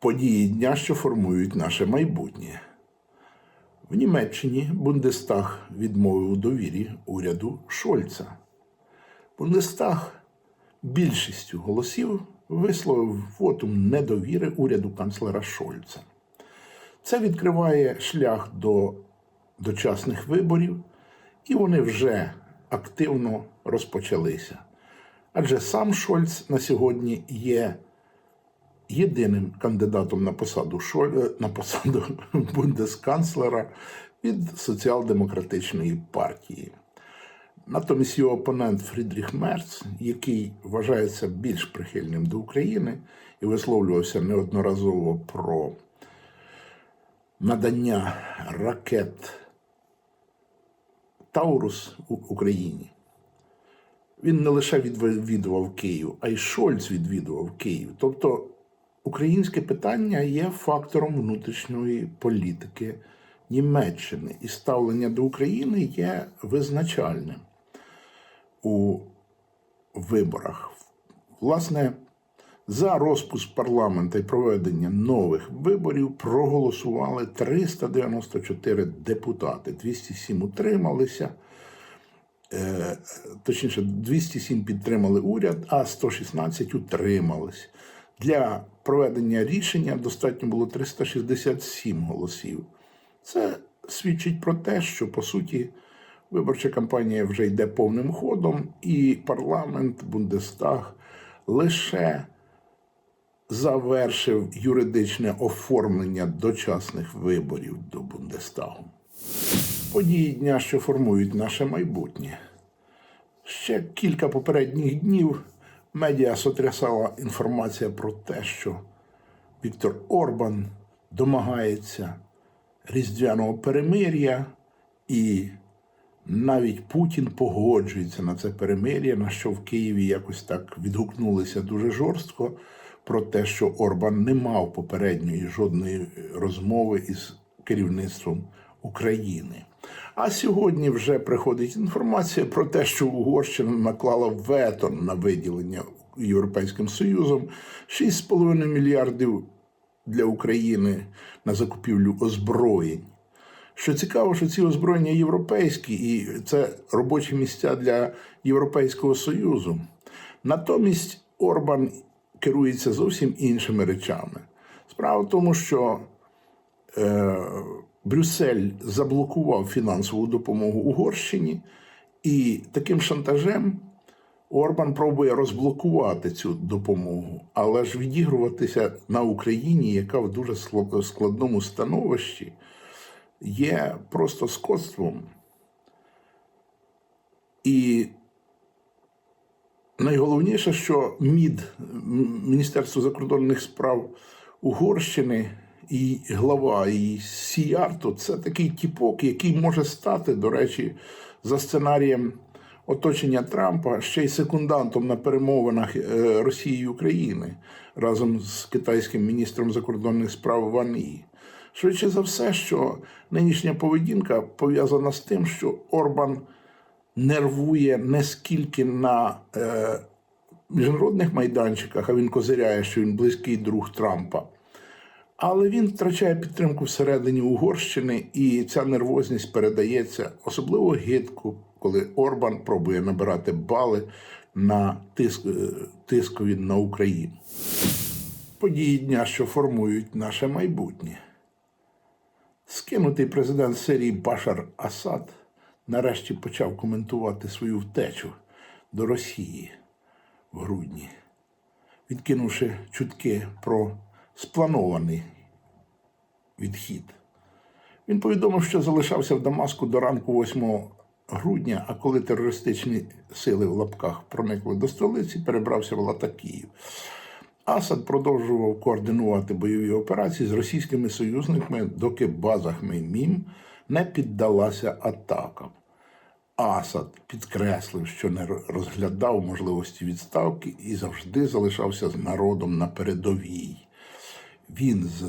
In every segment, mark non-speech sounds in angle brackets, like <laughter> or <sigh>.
Події дня, що формують наше майбутнє. В Німеччині Бундестаг відмовив у довірі уряду Шольца. Бундестаг більшістю голосів висловив вотум недовіри уряду канцлера Шольца. Це відкриває шлях до дочасних виборів, і вони вже активно розпочалися. Адже сам Шольц на сьогодні є єдиним кандидатом на посаду Шоль... на посаду <laughs> бундесканцлера від соціал-демократичної партії. Натомість його опонент Фрідріх Мерц, який вважається більш прихильним до України і висловлювався неодноразово про надання ракет Таурус у- Україні. Він не лише відвідував Київ, а й Шольц відвідував Київ. Тобто українське питання є фактором внутрішньої політики Німеччини, і ставлення до України є визначальним у виборах. Власне, за розпуск парламенту і проведення нових виборів проголосували 394 депутати, 207 утрималися е, точніше, 207 підтримали уряд, а 116 утримались. Для проведення рішення достатньо було 367 голосів. Це свідчить про те, що по суті виборча кампанія вже йде повним ходом, і парламент, Бундестаг лише завершив юридичне оформлення дочасних виборів до Бундестагу. Події дня, що формують наше майбутнє. Ще кілька попередніх днів медіа сотрясала інформація про те, що Віктор Орбан домагається різдвяного перемир'я, і навіть Путін погоджується на це перемир'я, на що в Києві якось так відгукнулися дуже жорстко про те, що Орбан не мав попередньої жодної розмови із керівництвом України. А сьогодні вже приходить інформація про те, що Угорщина наклала вето на виділення Європейським Союзом 6,5 мільярдів для України на закупівлю озброєнь. Що цікаво, що ці озброєння європейські, і це робочі місця для Європейського Союзу. Натомість Орбан керується зовсім іншими речами. Справа в тому, що е, Брюссель заблокував фінансову допомогу Угорщині, і таким шантажем Орбан пробує розблокувати цю допомогу, але ж відігруватися на Україні, яка в дуже складному становищі, є просто скотством. І найголовніше, що МІД, Міністерство закордонних справ Угорщини і глава і Сіярто це такий тіпок, який може стати, до речі, за сценарієм оточення Трампа ще й секундантом на перемовинах е, Росії і України разом з китайським міністром закордонних справ Ван І. Швидше за все, що нинішня поведінка пов'язана з тим, що Орбан нервує не скільки на е, міжнародних майданчиках, а він козиряє, що він близький друг Трампа. Але він втрачає підтримку всередині Угорщини, і ця нервозність передається особливо гидко, коли Орбан пробує набирати бали на тиск, е, тискові на Україну. Події дня, що формують наше майбутнє. Скинутий президент Сирії Башар Асад нарешті почав коментувати свою втечу до Росії в грудні, відкинувши чутки про спланований відхід. Він повідомив, що залишався в Дамаску до ранку 8 грудня, а коли терористичні сили в лапках проникли до столиці, перебрався в Латакіїв. Асад продовжував координувати бойові операції з російськими союзниками, доки база Хмеймім не піддалася атакам. Асад підкреслив, що не розглядав можливості відставки і завжди залишався з народом на передовій. Він е,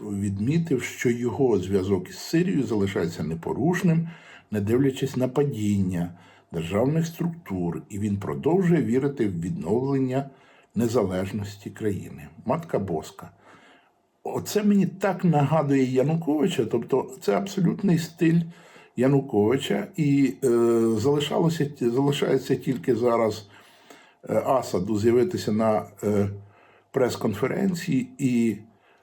відмітив, що його зв'язок із Сирією залишається непорушним, не дивлячись на падіння державних структур, і він продовжує вірити в відновлення незалежності країни. Матка Боска. Оце мені так нагадує Януковича, тобто це абсолютний стиль Януковича, і е, залишалося, залишається тільки зараз е, Асаду з'явитися на е, прес-конференції і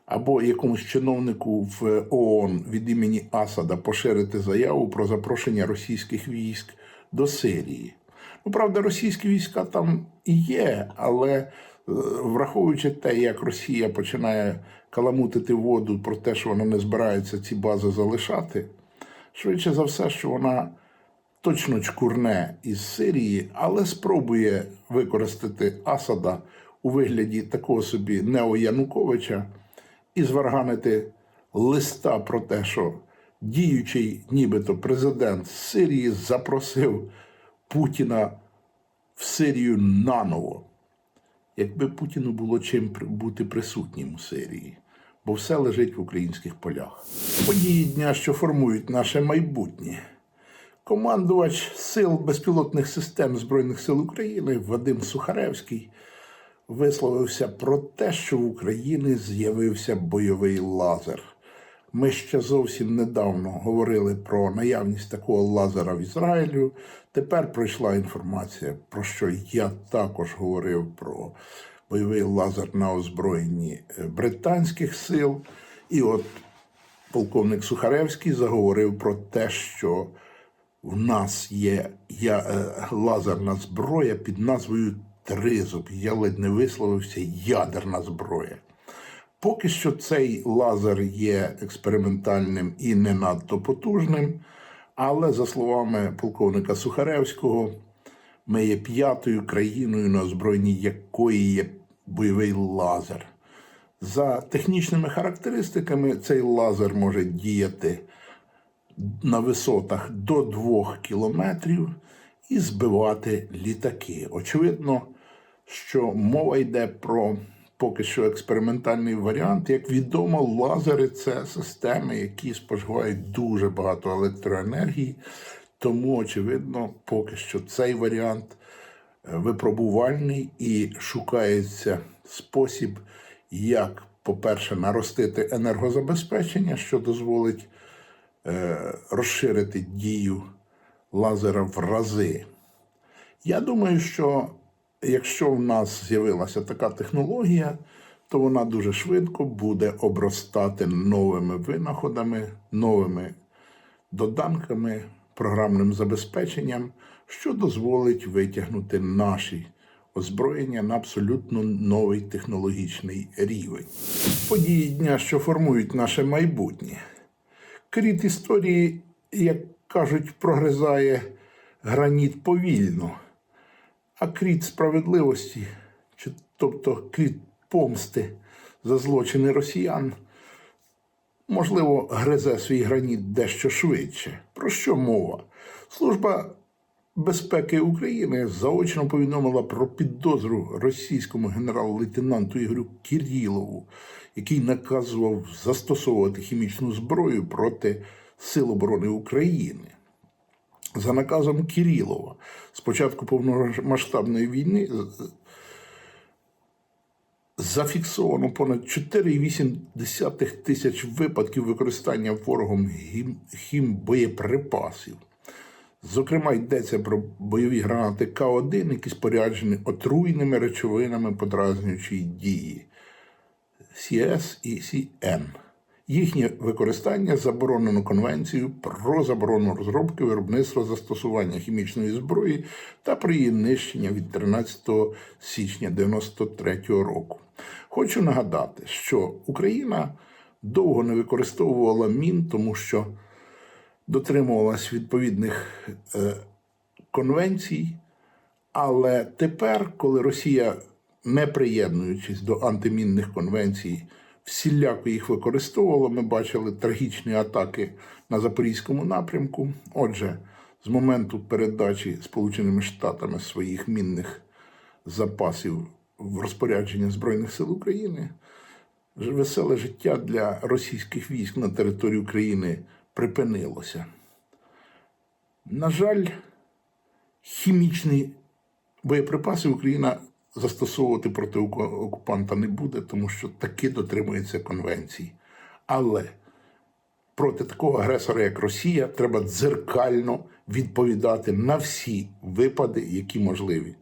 або якомусь чиновнику в ООН від імені Асада поширити заяву про запрошення російських військ до Сирії. Ну, правда, російські війська там і є, але враховуючи те, як Росія починає каламутити воду про те, що вона не збирається ці бази залишати, швидше за все, що вона точно чкурне із Сирії, але спробує використати Асада у вигляді такого собі неоянуковича і зварганити листа про те, що діючий нібито президент Сирії запросив Путіна в Сирію наново. Якби Путіну було чим бути присутнім у Сирії, бо все лежить в українських полях. Події дня, що формують наше майбутнє. Командувач сил безпілотних систем Збройних сил України Вадим Сухаревський висловився про те, що в Україні з'явився бойовий лазер. Ми ще зовсім недавно говорили про наявність такого лазера в Ізраїлю. Тепер прийшла інформація, про що я також говорив про бойовий лазер на озброєнні е, британських сил. І от полковник Сухаревський заговорив про те, що в нас є я, е, лазерна зброя під назвою Тризуб. Я ледь не висловився ядерна зброя. Поки що цей лазер є експериментальним і не надто потужним, але, за словами полковника Сухаревського, ми є п'ятою країною, на озброєнні якої є бойовий лазер. За технічними характеристиками, цей лазер може діяти на висотах до 2 кілометрів і збивати літаки. Очевидно, що мова йде про поки що експериментальний варіант. Як відомо, лазери це системи, які споживають дуже багато електроенергії. Тому, очевидно, поки що цей варіант е, випробувальний і шукається спосіб, як, по-перше, наростити енергозабезпечення, що дозволить е, розширити дію лазера в рази. Я думаю, що якщо в нас з'явилася така технологія, то вона дуже швидко буде обростати новими винаходами, новими доданками, програмним забезпеченням, що дозволить витягнути наші озброєння на абсолютно новий технологічний рівень. Події дня, що формують наше майбутнє. Кріт історії, як кажуть, прогризає граніт повільно, а кріт справедливості, чи, тобто кріт помсти за злочини росіян, можливо, гризе свій граніт дещо швидше. Про що мова? Служба безпеки України заочно повідомила про підозру російському генерал-лейтенанту Ігорю Кірілову, який наказував застосовувати хімічну зброю проти Сил оборони України. За наказом Кірілова з початку повномасштабної війни зафіксовано понад 4,8 тисяч випадків використання ворогом гім- хімбоєприпасів. Зокрема, йдеться про бойові гранати К1, які споряджені отруйними речовинами подразнюючої дії CS і CN. Їхнє використання заборонено Конвенцією про заборону розробки, виробництва застосування хімічної зброї та про її нищення від 13 січня 1993 року. Хочу нагадати, що Україна довго не використовувала мін, тому що дотримувалась відповідних е, конвенцій. Але тепер, коли Росія, не приєднуючись до антимінних конвенцій, всіляко їх використовувала, ми бачили трагічні атаки на Запорізькому напрямку. Отже, з моменту передачі Сполученими Штатами своїх мінних запасів в розпорядження Збройних сил України, веселе життя для російських військ на території України припинилося. На жаль, хімічні боєприпаси Україна застосовувати проти окупанта не буде, тому що таки дотримується конвенції. Але проти такого агресора, як Росія, треба дзеркально відповідати на всі випади, які можливі.